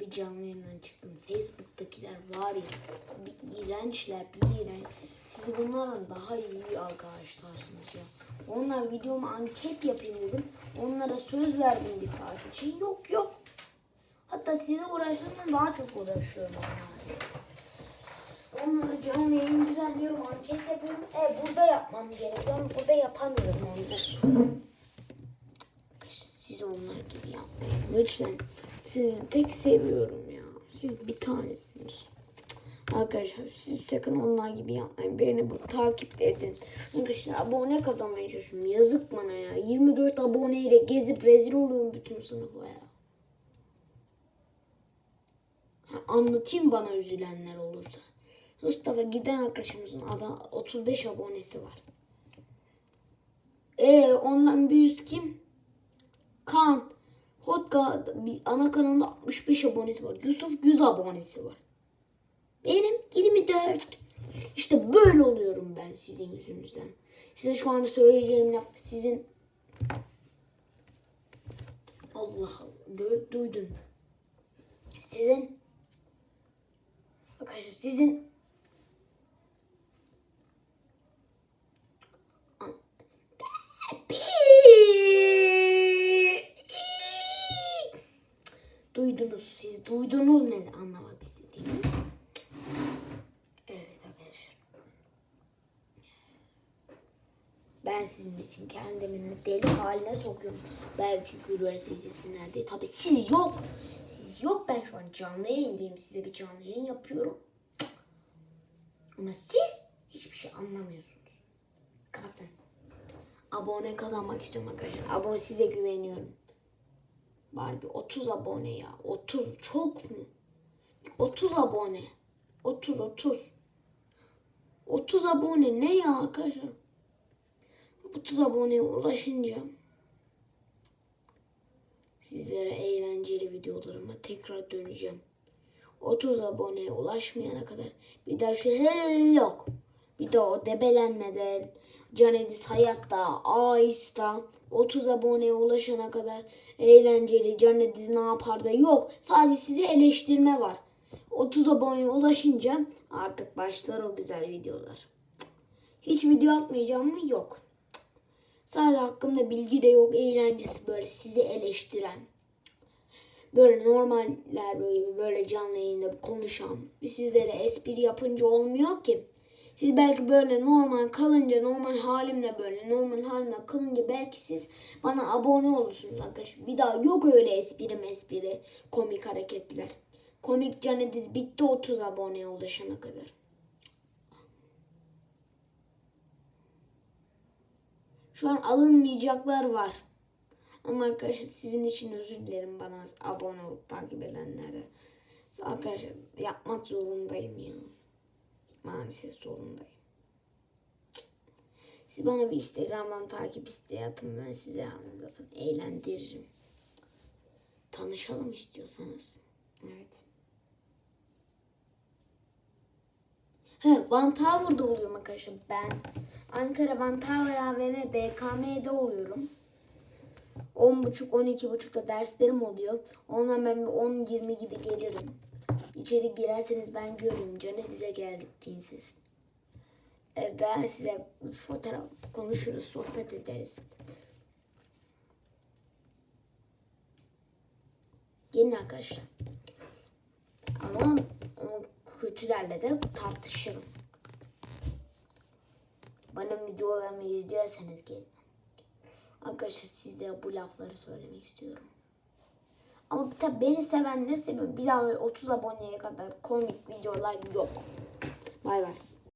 bir canlı yayından çıktım. Facebook'takiler var ya bir iğrençler bir iğrenç. Siz bunlardan daha iyi bir arkadaşlarsınız ya. Onlar videoma anket yapayım dedim. Onlara söz verdim bir saat için. Yok yok. Hatta size uğraştığımdan daha çok uğraşıyorum onlarla. Onları canlı yayın düzenliyorum, anket yapıyorum. E burada yapmam gerekiyor ama burada yapamıyorum onları. Siz onlar gibi yapmayın. Lütfen. Sizi tek seviyorum ya. Siz bir tanesiniz. Arkadaşlar siz sakın onlar gibi yapmayın. Beni bu, takip edin. Arkadaşlar abone kazanmaya çalışıyorum. Yazık bana ya. 24 aboneyle gezip rezil oluyorum bütün sınıfa ya. Ha, anlatayım bana üzülenler olursa. Mustafa giden arkadaşımızın adı 35 abonesi var. Ee, ondan üst kim? Kaan. Ana kanalında 65 abonesi var. Yusuf 100 abonesi var. Benim 24. İşte böyle oluyorum ben sizin yüzünüzden. Size şu anda söyleyeceğim laf sizin Allah Allah du- duydun. Sizin Arkadaşlar sizin Duydunuz siz duydunuz ne anlamak istediğimi. Evet arkadaşlar. Ben sizin için kendimi deli haline sokuyorum. Belki gülverse izlesinler diye. Tabii siz yok. Siz yok. Ben şu an canlı yayındayım. Size bir canlı yayın yapıyorum. Ama siz hiçbir şey anlamıyorsunuz. Kapatın. Abone kazanmak istiyorum arkadaşlar. Abone size güveniyorum. Bir 30 abone ya. 30 çok mu? 30 abone. 30 30. 30 abone ne ya arkadaşlar? 30 aboneye ulaşınca sizlere eğlenceli videolarıma tekrar döneceğim. 30 aboneye ulaşmayana kadar bir daha şu hey yok. Bir de o debelenmeden Can Edis hayatta, Ais'ta 30 aboneye ulaşana kadar eğlenceli Can Edis ne yapar da yok. Sadece size eleştirme var. 30 aboneye ulaşınca artık başlar o güzel videolar. Hiç video atmayacağım mı? Yok. Sadece hakkımda bilgi de yok. Eğlencesi böyle sizi eleştiren. Böyle normaller böyle, böyle canlı yayında konuşan. Sizlere espri yapınca olmuyor ki. Siz belki böyle normal kalınca, normal halimle böyle, normal halimle kalınca belki siz bana abone olursunuz arkadaşlar. Bir daha yok öyle espri mespri, komik hareketler. Komik canediz bitti 30 aboneye ulaşana kadar. Şu an alınmayacaklar var. Ama arkadaşlar sizin için özür dilerim bana abone olup takip edenlere. Arkadaşlar yapmak zorundayım ya. Maalesef zorundayım. Siz bana bir Instagram'dan takip isteği atın. Ben size zaten eğlendiririm. Tanışalım istiyorsanız. Evet. He, Van Tower'da oluyorum arkadaşlar. Ben Ankara Van Tower AVM BKM'de oluyorum. 10.30-12.30'da derslerim oluyor. Ondan ben bir 10-20 gibi gelirim. İçeri girerseniz ben görürüm. Canedize geldik deyin siz. E, ben size fotoğraf konuşuruz, sohbet ederiz. Gelin arkadaşlar. Ama o kötülerle de tartışırım. Bana videolarımı izliyorsanız gelin. Arkadaşlar sizlere bu lafları söylemek istiyorum. Ama tabi beni seven ne seviyor? Bir daha öyle 30 aboneye kadar komik videolar yok. Bay bay.